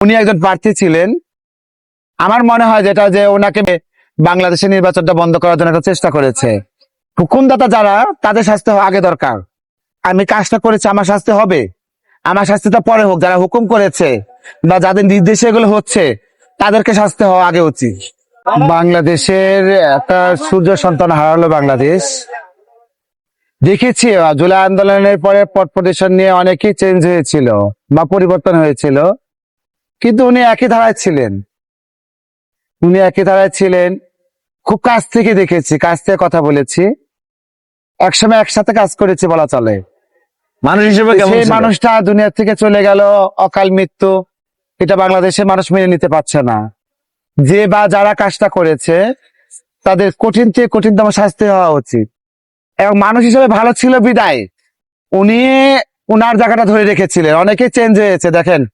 উনি একজন প্রার্থী ছিলেন। আমার মনে হয় যেটা যে ওনাকে বাংলাদেশের নির্বাচনটা বন্ধ করার জন্য একটা চেষ্টা করেছে। হুকুমদাতা যারা, তাদের শাস্তি আগে দরকার। আমি কাজটা করেছি, আমার শাস্তি হবে। আমার শাস্তিটা পরে হোক, যারা হুকুম করেছে বা যাদের নির্দেশে এগুলো হচ্ছে, তাদেরকে শাস্তি হওয়া আগে উচিত। বাংলাদেশের একটা সূর্য সন্তান হারালো বাংলাদেশ। দেখেছি, জুলাই আন্দোলনের পরে পট পজিশন নিয়ে অনেকেই চেঞ্জ হয়েছিল বা পরিবর্তন হয়েছিল। কিন্তু উনি একই ধারায় ছিলেন। উনি একই ধারায় ছিলেন। খুব কাছ থেকে দেখেছি কাছ থেকে কথা বলেছি। একসময় একসাথে কাজ করেছি বলা চলে। মানুষ হিসেবে সেই মানুষটা দুনিয়া থেকে চলে গেল অকাল মৃত্যু। এটা বাংলাদেশের মানুষ মেনে নিতে পারছে না। যে বা যারা কাজটা করেছে তাদের কঠিন থেকে কঠিনতম শাস্তি হওয়া উচিত। এবং মানুষ হিসেবে ভালো ছিল বিদায়। উনি উনার জায়গাটা ধরে রেখেছিলেন। অনেকে চেঞ্জ হয়েছে দেখেন।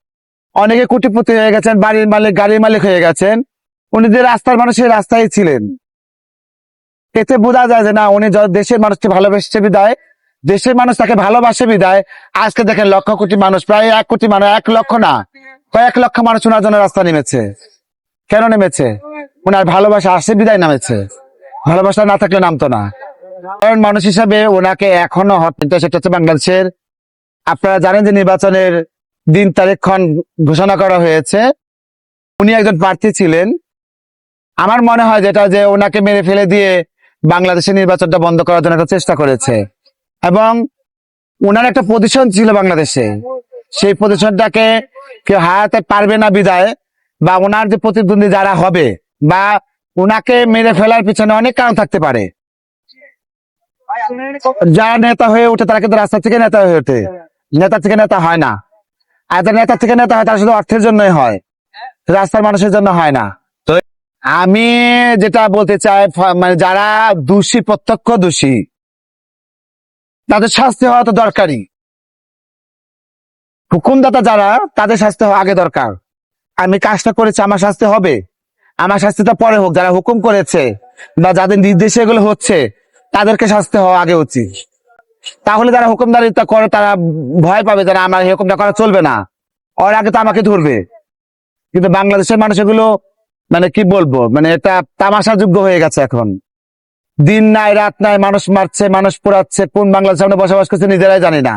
অনেকে কোটিপতি হয়ে গেছেন, বাড়ির মালিক, গাড়ির মালিক হয়ে গেছেন। উনি যে রাস্তার মানুষের রাস্তায় ছিলেন। এতে বোঝা যায় যে না, উনি দেশের মানুষকে ভালোবেসেছে বিদায়, দেশের মানুষ তাকে ভালোবাসে বিদায়। আজকে দেখেন লক্ষ কোটি মানুষ, প্রায় এক কোটি মানুষ, এক লক্ষ না, কয়েক লক্ষ মানুষ ওনার জন্য রাস্তা নেমেছে। কেন নেমেছে? ওনার ভালোবাসা আসে বিদায় নামেছে। ভালোবাসা না থাকলে নামতো না। কারণ মানুষ হিসাবে ওনাকে এখনও হত্যা, সেটা হচ্ছে বাংলাদেশের, আপনারা জানেন যে নির্বাচনের দিন তারিখক্ষণ ঘোষণা করা হয়েছে। উনি একজন প্রার্থী ছিলেন। আমার মনে হয় যেটা যে ওনাকে মেরে ফেলে দিয়ে বাংলাদেশের নির্বাচনটা বন্ধ করার জন্য একটা চেষ্টা করেছে। এবং ওনার একটা পজিশন ছিল বাংলাদেশে। সেই পজিশনটাকে কেউ হারাতে পারবে না বিদায়, বা ওনার যে প্রতিদ্বন্দ্বী যারা হবে, বা ওনাকে মেরে ফেলার পিছনে অনেক কারণ থাকতে পারে। যারা নেতা হয়ে ওঠে, তারা কিন্তু রাস্তা থেকে নেতা হয়ে ওঠে। নেতা থেকে নেতা হয় না। আর নেতা থেকে নেতা হয়, তারা শুধু অর্থের জন্যই হয়। রাস্তার মানুষের জন্য হয় না। তো আমি যেটা বলতে চাই মানে যারা দোষী প্রত্যক্ষ দোষী তাদের শাস্তি হওয়া তো দরকারই। হুকুমদাতা যারা, তাদের শাস্তি হওয়া আগে দরকার। আমি কাজটা করেছি, আমার শাস্তি হবে। আমার শাস্তিটা পরে হোক, যারা হুকুম করেছে বা যাদের নির্দেশে এগুলো হচ্ছে, তাদেরকে শাস্তি হওয়া আগে উচিত। তাহলে যারা হুকুমদারিতা করে, তারা ভয় পাবে যারা আমার হুকুমটা করা চলবে না। ওর আগে তো আমাকে ধরবে। কিন্তু বাংলাদেশের মানুষ এগুলো মানে কি বলব মানে এটা তামাশাযোগ্য হয়ে গেছে এখন। দিন নাই, রাত নাই, মানুষ মারছে, মানুষ পোড়াচ্ছে, কোন বাংলাদেশে আমরা বসবাস করছে নিজেরাই জানি না।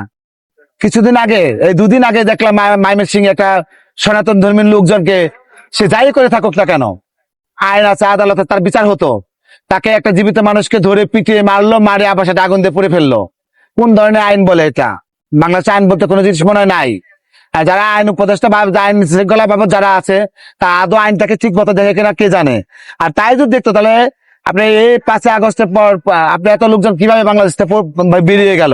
কিছুদিন আগে, এই দুদিন আগে দেখলাম মাইমের সিং একটা সনাতন ধর্মীর লোকজনকে, সে যাই করে থাকুক না কেন, আইন আছে, আদালতে তার বিচার হতো। তাকে একটা জীবিত মানুষকে ধরে পিটিয়ে মারলো, মারে আবার সেটা আগুন দিয়ে পুড়ে ফেলল। কোন ধরনের আইন বলে এটা? বাংলাদেশে আইন বলতে কোনো জিনিস মনে নাই। যারা আইন উপদেষ্টা বা আইন শৃঙ্খলা বাবদ যারা আছে তা আদৌ আইনটাকে ঠিক মতো দেখে কিনা কে জানে? আর তাই যদি দেখতো, তাহলে আপনি এই পাঁচই আগস্টের পর, আপনি এত লোকজন কীভাবে বাংলাদেশ থেকে বেরিয়ে গেল?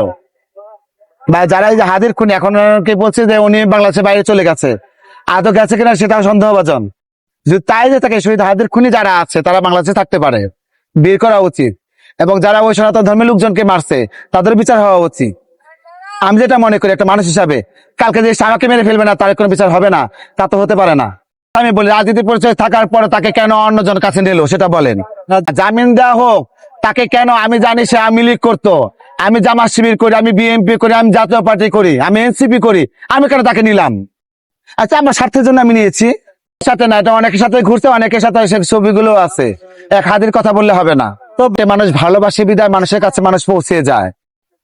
বা যারা এই যে হাদির খুনি, এখন কে বলছে যে উনি বাংলাদেশের বাইরে চলে গেছে। আদৌ গেছে কিনা সেটাও সন্দেহভাজন। যদি তাই যে তাকে শহীদ হাদির খুনি যারা আছে, তারা বাংলাদেশে থাকতে পারে। বের করা উচিত। এবং যারা ওই সনাতন ধর্মের লোকজনকে মারছে, তাদের বিচার হওয়া উচিত। আমি যেটা মনে করি, একটা মানুষ হিসাবে, কালকে যে আমাকে মেরে ফেলবে না, তার কোনো বিচার হবে না, তা তো হতে পারে না। আমি বলি রাজনীতি পরিচয় থাকার পরে তাকে কেন অন্যজন কাছে নিল, সেটা বলেন। জামিন দেওয়া হোক, তাকে কেন আমি জানি সে আমি লীগ করতো। আমি জামাত শিবির করি, আমি বিএনপি করি, আমি জাতীয় পার্টি করি, আমি এনসিপি করি, আমি কেন তাকে নিলাম? আচ্ছা আমার স্বার্থের জন্য আমি নিয়েছি। সাথে না, এটা অনেকের সাথে ঘুরছে, অনেকের সাথে ছবিগুলো আছে। এক হাদির কথা বললে হবে না। তো মানুষ ভালোবাসে বিদায় মানুষের কাছে মানুষ পৌঁছে যায়।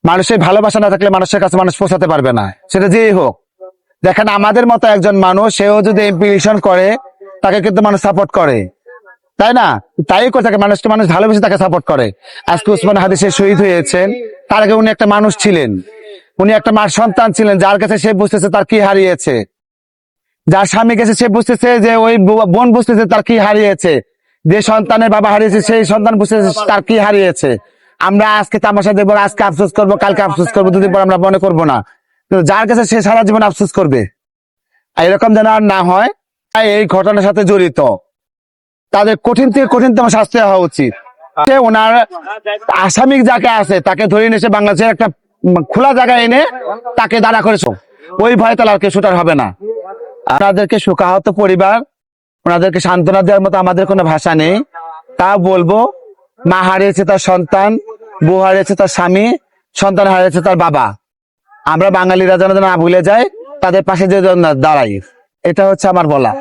মানুষের ভালোবাসা না থাকলে মানুষের কাছে মানুষ পৌঁছাতে পারবে না। সেটা যেই হোক। দেখেন, আমাদের মতো একজন মানুষ, সেও যদি এমপি ইলেকশন করে, তাকে কিন্তু মানুষ সাপোর্ট করে। তাই না? তাই করে থাকে। মানুষকে মানুষ ভালোবেসে তাকে সাপোর্ট করে। আজকে উসমান হাদিসে শহীদ হয়েছেন। তার আগে উনি একটা মানুষ ছিলেন। উনি একটা মার সন্তান ছিলেন। যার কাছে সে বুঝতেছে তার কি হারিয়েছে। যার স্বামী গেছে, সে বুঝতেছে যে ওই বোন বুঝতেছে তার কি হারিয়েছে। যে সন্তানের বাবা হারিয়েছে, সেই সন্তান বুঝতেছে তার কি হারিয়েছে। আমরা আজকে তামাশা দেখব আজকে আফসোস করব, কালকে আফসোস করব, দুদিন পর আমরা মনে করব না। যার কাছে সে সারা জীবন আফসোস করবে এরকম যেন আর না হয় এই ঘটনার সাথে জড়িত। তাদের কঠিন থেকে কঠিন কঠিনতম শাস্তি হওয়া উচিত। সে ওনার আসামিক যাকে আছে, তাকে ধরে নিয়ে এসে বাংলাদেশের একটা খোলা জায়গায় এনে তাকে দাঁড়া করেছ। ওই ভয় তাহলে আর কেউ শুটার হবে না। আপনাদেরকে শোকাহত পরিবার ওনাদেরকে সান্ত্বনা দেওয়ার মতো আমাদের কোনো ভাষা নেই। তা বলব, মা হারিয়েছে তার সন্তান, বউ হারিয়েছে তার স্বামী, সন্তান হারিয়েছে তার বাবা। আমরা বাঙালিরা যেন না ভুলে যাই, তাদের পাশে যে দাঁড়াই। এটা হচ্ছে আমার বলা।